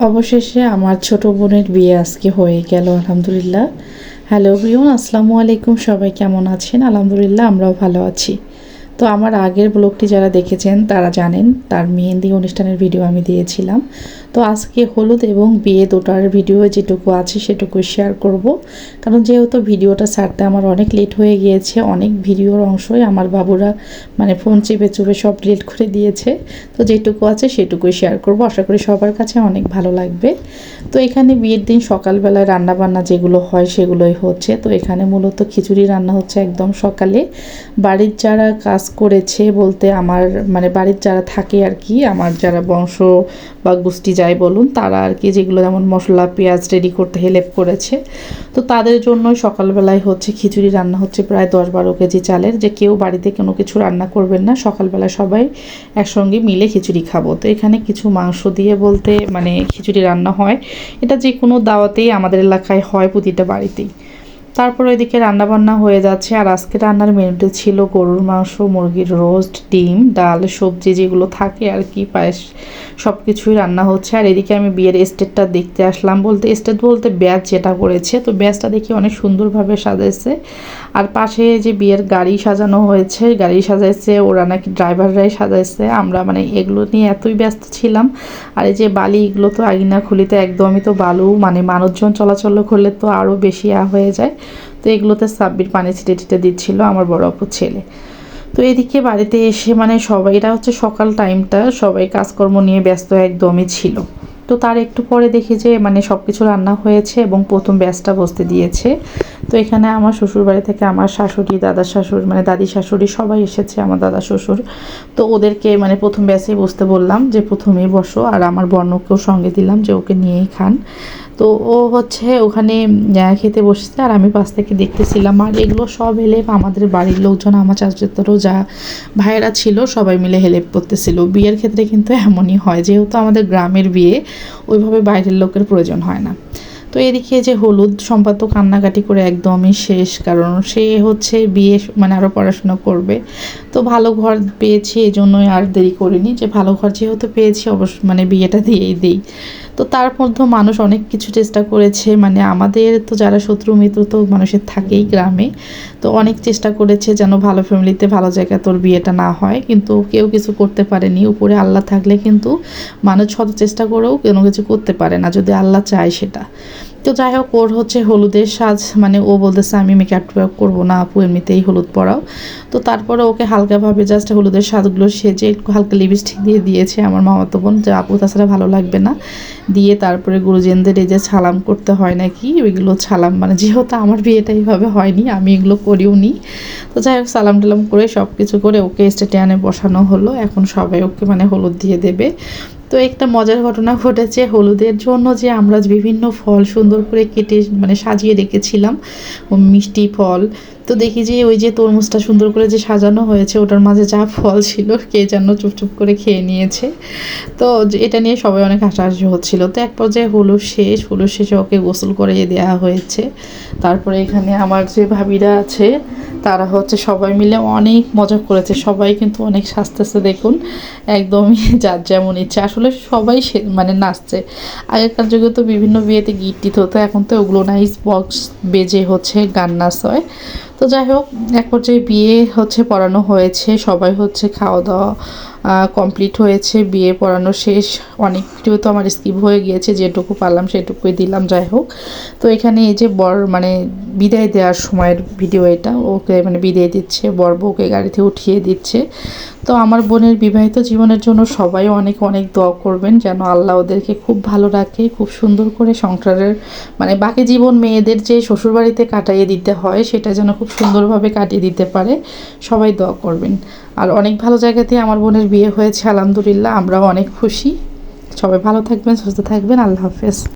অবশেষে আমার ছোট বোনের বিয়ে আজকে হয়ে গেল, আলহামদুলিল্লাহ। হ্যালো বিয়ন আসসালামু আলাইকুম, সবাই কেমন আছেন? আলহামদুলিল্লাহ, আমরাও ভালো আছি। তো আমার আগের ব্লগটি যারা দেখেছেন, তারা জানেন তার মেহেন্দি অনুষ্ঠানের ভিডিও আমি দিয়েছিলাম। তো আজকে হলুদ এবং বিয়ে দুটার ভিডিও যেটুকু আছে সেটুকু শেয়ার করব। কারণ যেহেতু ভিডিওটা ছাড়তে আমার অনেক লেট হয়ে গিয়েছে, অনেক ভিডিওর অংশই আমার বাবুরা মানে ফোন চেপে চুপে সব ডিলিট করে দিয়েছে। তো যেটুকু আছে সেটুকুই শেয়ার করব। আশা করি সবার কাছে অনেক ভালো লাগবে। তো এখানে বিয়ের দিন সকালবেলায় রান্না বান্না যেগুলো হয় সেগুলোই হচ্ছে। তো এখানে মূলত খিচুড়ি রান্না হচ্ছে একদম সকালে। বাড়ির যারা কাজ করেছে বলতে আমার মানে বাড়ির যারা থাকে আর কি, আমার যারা বংশ বা গোষ্ঠী যাই বলুন, তারা আর কি যেগুলো যেমন মশলা, পেঁয়াজ রেডি করতে হেল্প করেছে। তো তাদের জন্য সকালবেলায় হচ্ছে খিচুড়ি রান্না হচ্ছে প্রায় দশ বারো কেজি চালের, যে কেউ বাড়িতে কোনো কিছু রান্না করবেন না, সকালবেলা সবাই একসঙ্গে মিলে খিচুড়ি খাব। তো এখানে কিছু মাংস দিয়ে বলতে মানে খিচুড়ি রান্না হয়। এটা যে কোনো দাওয়াতেই আমাদের এলাকায় হয় প্রতিটা বাড়িতেই। তারপর এদিকে রান্নাবান্না হয়ে যাচ্ছে। আর আজকে রান্নার মেনুতে ছিল গরুর মাংস, মুরগির রোস্ট, ডিম, ডাল, সবজি যেগুলো থাকে আর কি, পায়েস সব কিছুই রান্না হচ্ছে। আর এদিকে আমি বিয়ের স্টেটটা দেখতে আসলাম। বলতে স্টেট বলতে ব্যাচ যেটা করেছে তো ব্যাচটা দেখি অনেক সুন্দরভাবে সাজাইছে। আর পাশে যে বিয়ের গাড়ি সাজানো হয়েছে, গাড়ি সাজাইছে, ওরা নাকি ড্রাইভাররাই সাজাইছে। আমরা মানে এগুলো নিয়ে এতই ব্যস্ত ছিলাম। আর এই যে বালি, এগুলো তো আগিনা খুলিতে একদমই তো বালু মানে মানুষজন চলাচল করলে তো আরও বেশি আ হয়ে যায়। তো এগুলোতে সাব্বির পানি ছিটে ছিটে দিচ্ছিল আমার বড় অপুর ছেলে। তো এদিকে বাড়িতে এসে মানে সবাই এটা হচ্ছে সকাল টাইমটা সবাই কাজকর্ম নিয়ে ব্যস্ত একদমই ছিল। তো তার একটু পরে দেখি যে মানে সব কিছু রান্না হয়েছে এবং প্রথম ব্যাসটা বসতে দিয়েছে। তো এখানে আমার শ্বশুর বাড়ি থেকে আমার শাশুড়ি দাদা শাশুড়ি মানে দাদি শাশুড়ি সবাই এসেছে, আমার দাদা শ্বশুর। তো ওদেরকে মানে প্রথম ব্যাসেই বসতে বললাম যে, প্রথমেই বসো। আর আমার বর্ণকেও সঙ্গে দিলাম যে, ওকে নিয়েই খান। তো ও হচ্ছে ওখানে খেতে বসেছে আর আমি পাশ থেকে দেখতেছিলাম। আর এগুলো সব হেল্প আমাদের বাড়ির লোকজন, আমার চাচাতরও যা ভাইয়েরা ছিল, সবাই মিলে হেল্প করতেছিল। বিয়ের ক্ষেত্রে কিন্তু এমনই হয়। যেহেতু আমাদের গ্রামের বিয়ে ওইভাবে বাইরের লোকের প্রয়োজন হয় না। তো এদিকে যে হলুদ সম্পাদ তো কান্নাকাটি করে একদমই শেষ, কারণ সে হচ্ছে বিয়ে মানে আরও পড়াশোনা করবে। তো ভালো ঘর পেয়েছি এই জন্যই আর দেরি করিনি। যে ভালো ঘর যেহেতু পেয়েছি, অবশ্য মানে বিয়েটা দিয়েই দিই। তো তার মধ্যে মানুষ অনেক কিছু চেষ্টা করেছে। মানে আমাদের তো যারা শত্রু মিত্র তো মানুষের থাকেই গ্রামে। তো অনেক চেষ্টা করেছে যেন ভালো ফ্যামিলিতে ভালো জায়গায় তোর বিয়েটা না হয়। কিন্তু কেউ কিছু করতে পারেনি। উপরে আল্লাহ থাকলে কিন্তু মানুষ শত চেষ্টা করেও কোনো কিছু করতে পারে না। যদি আল্লাহ চায় সেটা। তো যাই হোক, ওর হচ্ছে হলুদের সাজ মানে ও বলতেছে, আমি মেকআপ টেকআপ করব না আপু, এমনিতেই হলুদ পরাও। তো তারপরে ওকে হালকাভাবে জাস্ট হলুদের সাজগুলো সেজে একটু হালকা লিপস্টিক দিয়ে দিয়েছে আমার মামাতো বোন, যে আপু তাছাড়া ভালো লাগবে না। দিয়ে তারপরে গুরুজনদের এই যে ছালাম করতে হয় নাকি, ওইগুলো ছালাম মানে যেহেতু আমার বিয়েটা এইভাবে হয়নি, আমি এগুলো করিও নি। তো যাই হোক, সালাম টালাম করে সব কিছু করে ওকে স্টেটে আনে বসানো হলো। এখন সবাই ওকে মানে হলুদ দিয়ে দেবে। তো একটা মজার ঘটনা ঘটেছে হলুদের জন্য যে আমরা বিভিন্ন ফল সুন্দর করে কেটে মানে সাজিয়ে রেখেছিলাম মিষ্টি ফল। তো দেখি যে ওই যে তরমুজটা সুন্দর করে যে সাজানো হয়েছে, ওটার মাঝে যা ফল ছিল, কে যেন চুপচুপ করে খেয়ে নিয়েছে। তো এটা নিয়ে সবাই অনেক হাসাহাসি হচ্ছিল। তো এক পর্যায়ে হলুদ শেষ হলুদ শেষে ওকে গোসল করে দেওয়া হয়েছে। তারপরে এখানে আমার যে ভাবিরা আছে, তারা হচ্ছে সবাই মিলে অনেক মজা করেছে। সবাই কিন্তু অনেক সাজতেছে, দেখুন। একদমই যার যেমন ইচ্ছে। আসলে সবাই সে মানে নাচছে। আগেকার যুগে তো বিভিন্ন বিয়েতে গিট টিত হতো, এখন তো ওগুলো নাইস বক্স বেজে হচ্ছে, গান নাচ হয়। তো যাই হোক এক পর্যায়ে বিয়ে হচ্ছে পড়ানো হয়েছে সবাই হচ্ছে খাওয়া দাওয়া কমপ্লিট হয়েছে, বিয়ে পড়ানো শেষ। অনেক ভিডিও তো আমার স্কিপ হয়ে গিয়েছে, যেটুকু পারলাম সেটুকুই দিলাম, যাই হোক। তো এখানে এই যে বর মানে বিদায় দেওয়ার সময়ের ভিডিও এটা, ওকে মানে বিদায় দিচ্ছে বর বউকে গাড়িতে উঠিয়ে দিচ্ছে। তো আমার বোনের বিবাহিত জীবনের জন্য সবাই অনেক অনেক দোয়া করবেন, যেন আল্লাহ ওদেরকে খুব ভালো রাখে, খুব সুন্দর করে সংসারের মানে বাকি জীবন মেয়েদের যে শ্বশুরবাড়িতে কাটাইয়ে দিতে হয়, সেটা যেন খুব সুন্দরভাবে কাটিয়ে দিতে পারে। সবাই দোয়া করবেন। আর অনেক ভালো জায়গাতে আমার বোনের বিয়ে হয়েছে, আলহামদুলিল্লাহ, আমরাও অনেক খুশি। সবাই ভালো থাকবেন, সুস্থ থাকবেন, আল্লাহ হাফেজ।